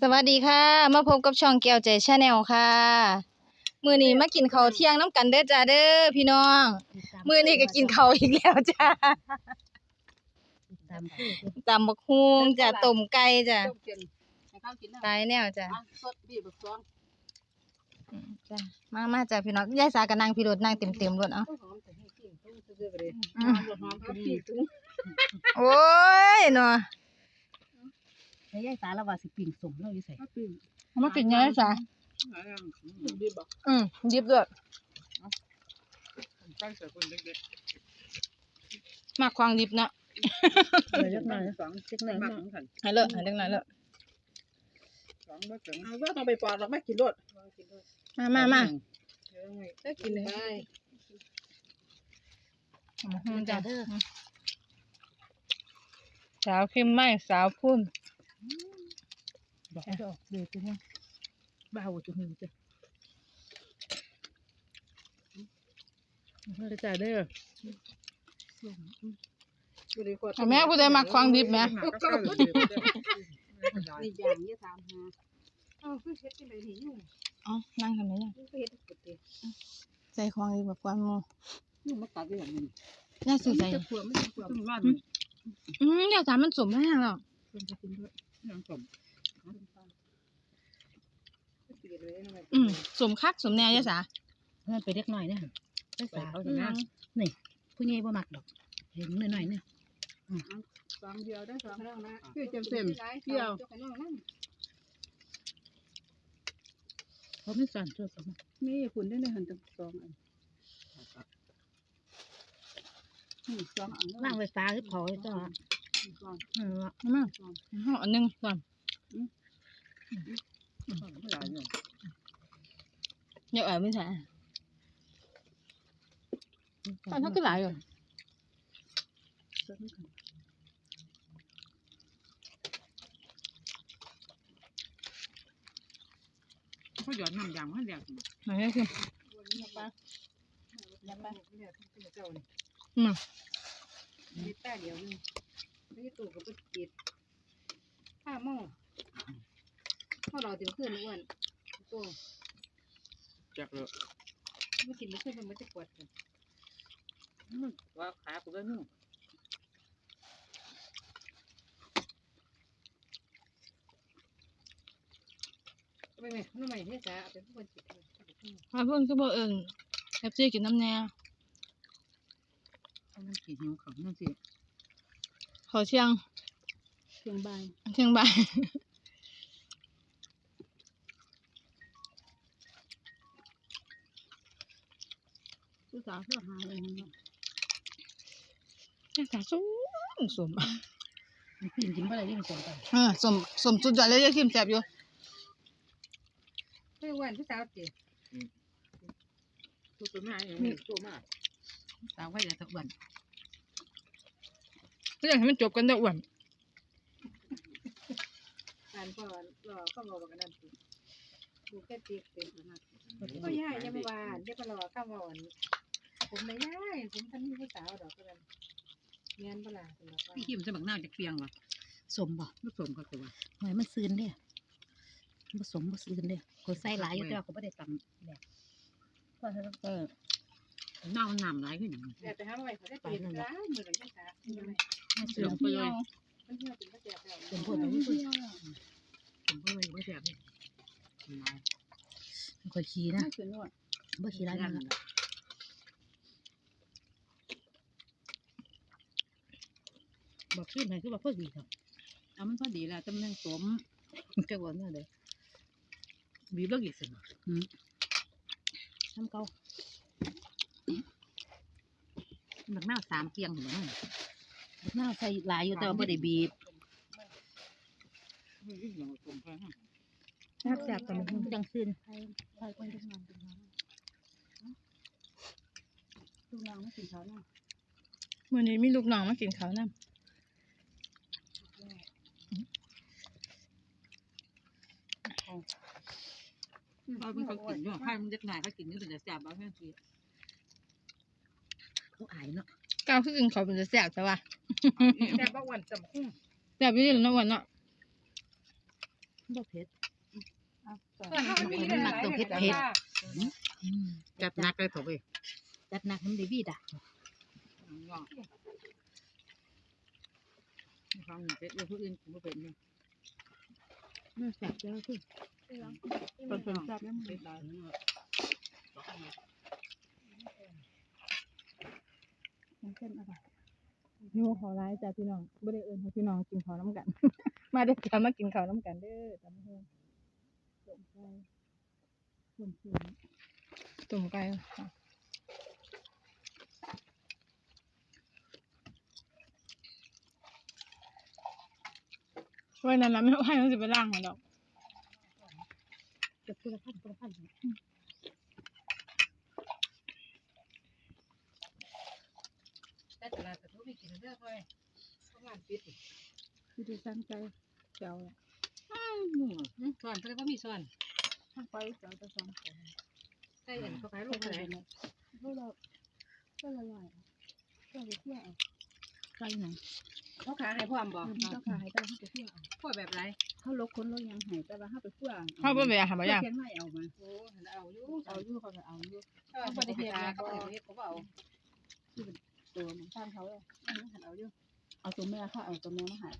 สวัสดีค่ะ มาพบกับช่องแก้วใจชาแนลค่ะ มือนี้มากินข้าวเที่ยงน้ำกันเด้อจ้าเด้อพี่น้อง มือนี้ก็กินข้าวอีกแล้วจ้าตำบักฮุงจ้าต้มไก่จ้าต้มเกลือให้ข้ายแนวจ้าอะสดบีบบักซองจ้ามามาจ้าพี่น้องยายสาก็นั่งพี่รถนั่งเต็มเอ้าหอมลุ้นเลยอืหมอมหอมครับพี่ตุ้งโอ้ยเนาะ แล้วยายสาละว่าสิปิ่งสมเราอยู่ใส่ข้าวปิ้งเอามากินยังไงสาบีบบักอืมหยิบด้วยตั้งแต่คนเด็กมาควางดิบเนาะเออเล็กน้อยสองเล็กน้อยมากของฉันให้เลิกให้เล็กน้อยเลิกสองเมื่อถึงเอาว่าต้องไปปอดเราไม่กินรสมามามาได้กินเลยตำบักฮุงจ้าเด้อสาวเข้มไหมสาวพุ่น บอกให้ดอกเดือดจังบ้าวจุหูจ้ะเด้อจ้าเด้อเอาแม่ผู้ใดมักควางดิบแหม่นี่อย่างนี้ถามหาเอ้าคือเฮ็ดจังได๋นี่ยุ่งเอ้านั่งทำไมยังคือเฮ็ดปกติใส่ควางดิบแบบควางหมูยุ่งมาตัดอย่างนี้ย่าสิใส่จะเปลือกไม่เปลือกมันว่าอืมเดี๋ยวสามมันสมมากแล้วคนจะกินด้วยยังสมเปลี่ยนเลยนะ อืมสมคักสมแน่ย่าสามันไปเล็กน้อยเนี่ยยายสาเขาจะนั่งนี่ผู้ใหญ่บ่มักดอก เห็นหน่อยๆเนี่ยสองเดียวได้สองแล้วนะคือจำเป็นเที่ยวเขาไม่สั่นตัวสมมีคุณได้ในหันตั้งสองอันสองอันล่างไฟฟ้าคือเผาไอ้จ้าสองเออเอามาเอาอันหนึงก่อน เดี๋ยวเอ๋ไม่ใช่ตอนเท่าก็หลายอยู่เขาหยอดน้ำยางใจ้านี่อืมมีแต่เดียวนึงนี่ตู่กับปิดห้าโมงพอเราถึงขึ้นอ้วนตัวจักเลยไม่กินไม่ขึ้นมันจะปวดกันว่าขากูได้นู่นไม่ไม่ไม่ไม่เนี่ยจ้าเป็นผู้คนจิตมาเพิ่นก็บอกเอิญแอฟซีกินน้ำแน่เขามันกินหิวเขานั่นสิขอเชียงเชียงบายเชียงบาย สาวเพื่อหาเองย่าสาสมสมปิ่งกินบ่ได้ยิ่งสมไปเออสมสมสุดยอดเลยยายคิมแซ่บอยู่เพื่อวันผู้สาวจิตตัวตัวแม่ยังไม่ตัวมากสาวว่าจะตะวันก็อยากให้มันจบกันเด้ออ้วนอ่านก่อนรอเข้ามาบอกกันนั่นสิดูแค่ตีเต็มนะก็ย่ายังไม่วานเดี๋ยวก็รอเข้ามาอ่อน ผมไม่ย่ายผมท่านมีผู้สาวดอกกันเงี้ยเปล่าสำหรับว่าพี่คิมจะบักหน้าจากเปียงวะสมบ่ไม่สมเขาตัวหอยมันซืนเด้ผสมบ่ซืนเด้คนใส่หลายอยู่แต่ว่าเขาบ่ได้ตำแบบก็เออหน้ามันหนำร้ายขึ้นอย่างนี้แต่ไปหาใหม่เขาได้เปลี่ยนร้านมือหลังยังสาไม่มาเสีซื้ยองไปเลยมันเที่ยวเป็นก็แจกแล้วเป็นพวกนี้ผมก็เลยไม่แสบเลยค่อยขี้นะน่าสนว่ะบ่ขี้ร้ายมัน บอกขึ้นให้คือว่าพอดีครับเอามันพอดีแล้วจำเรื่งสมจักว่าแน่เด้อบีบเลิกอีกสิทำเก่าบักหน้าสามเปียงเห็นไหมหน้าใส่ลายอยู่แต่ว่าบ่ได้บีบสมไปฮะแซ่บแซ่บกันจังซื่นลูกน้องไม่กินเขาเนาะมื้อนี้มีลูกน้องมากินข้าวน้ำ เอาเป็นเขากินอยู่ให้มันจะง่ายเขากินนี่เป็นจะแสบเอาแค่ทีเขาอายเนาะก้าวคือกินข้าวเป็นจะแซ่บใช่ป่ะแต่บางวันจำคุ้งแซ่บอยู่ดีแล้วเนาะอ้วนเนาะบ่เผ็ดมันหนักตัวเผ็ดเผ็ดจัดหนักเลยถูกไปจัดหนักให้มันได้วีดอะฟังเป็ดเรื่องผู้อื่นผมเป็นเนี่ยเนื้อแซ่บแล้วคือ เป็นจับแล้วเป็ดได้มันเป็นอะไรหิวขอร้ายจ้ะพี่น้องบ่ได้เอิ้นให้พี่น้องกินข้าวน้ำกัน มาเด้อจ้ามากินข้าวน้ำกันเด้อจ้ามาเฮ็ดส่วนเสียงตุ่มไก่ค่ะไว้นั่นน่ะไม่ให้มันสิไปล้างห้ดอก คนละพันคนละพันแต่ตลาดแต่ทุกทีกินเรื่องเลยประมาณปิดคือด้สั่งใจเจ้าส่วนเพิ่อนก็มีส่วนทางไปเจ้าจะสั่งของใส่อันเขาขายลูกเท่าไหร่พวกเราก็ละลายก็ไปเที่ยวไกลไหน เขาขายให้พร้อมบ่เจ้าขายแต่เขาไปเที่ยวพวกแบบไรเขาลกคนลกยังหายแต่ว่าเขาไปเที่ยวเฮาบ่ไปหาบ่ย่างเขียนไม่เอามาโอ้เอาอยู่เอาอยู่เขาก็เอาอยู่ถ้าว่าบ่ได้เฮ็ดเขาบ่ได้เฮ็ดเขาบ่เอาตัวมันข้างเขาเลยเอาอยู่เอาตัวแม่เขาเอาตัวแม่มาหาย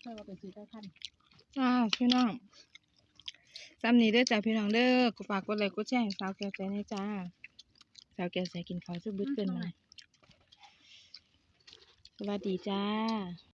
ใช่ว่าเป็นซื้อได้ขั้นอ่าพี่น้องซ้ำนี้เด้อจ้าพี่น้องเด้อกูฝากกดไลค์กดแชร์ให้สาวแก้วใจในจ้าสาวแก้วใจกินข้าวซุบบึดเกินมา สวัสดีจ้า